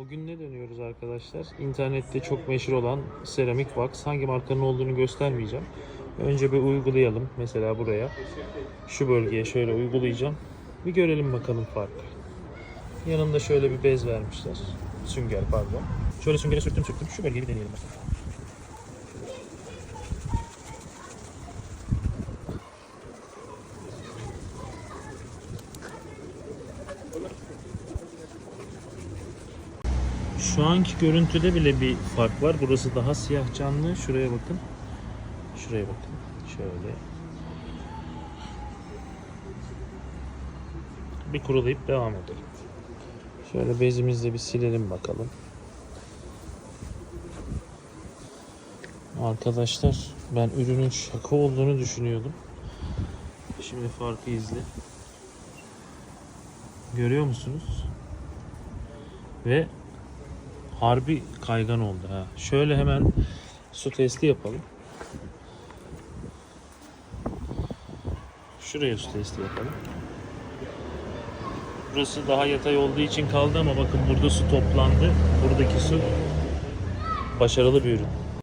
Bugün ne dönüyoruz arkadaşlar? İnternette çok meşhur olan seramik wax. Hangi markanın olduğunu göstermeyeceğim. Önce bir uygulayalım. Mesela buraya. Şu bölgeye şöyle uygulayacağım. Bir görelim bakalım farkı. Yanında şöyle bir bez vermişler. Sünger pardon. Şöyle süngere sürttüm sürttüm. Şu bölgeyi bir deneyelim mesela. Şu anki görüntüde bile bir fark var. Burası daha siyah canlı. Şuraya bakın. Şuraya bakın. Şöyle. Bir kurulayıp devam edelim. Şöyle bezimizle bir silelim bakalım. Arkadaşlar ben ürünün şaka olduğunu düşünüyordum. Şimdi farkı izle. Görüyor musunuz? Ve harbi kaygan oldu ha. Şöyle hemen su testi yapalım. Şuraya su testi yapalım. Burası daha yatay olduğu için kaldı ama bakın burada su toplandı. Buradaki su başarılı bir ürün.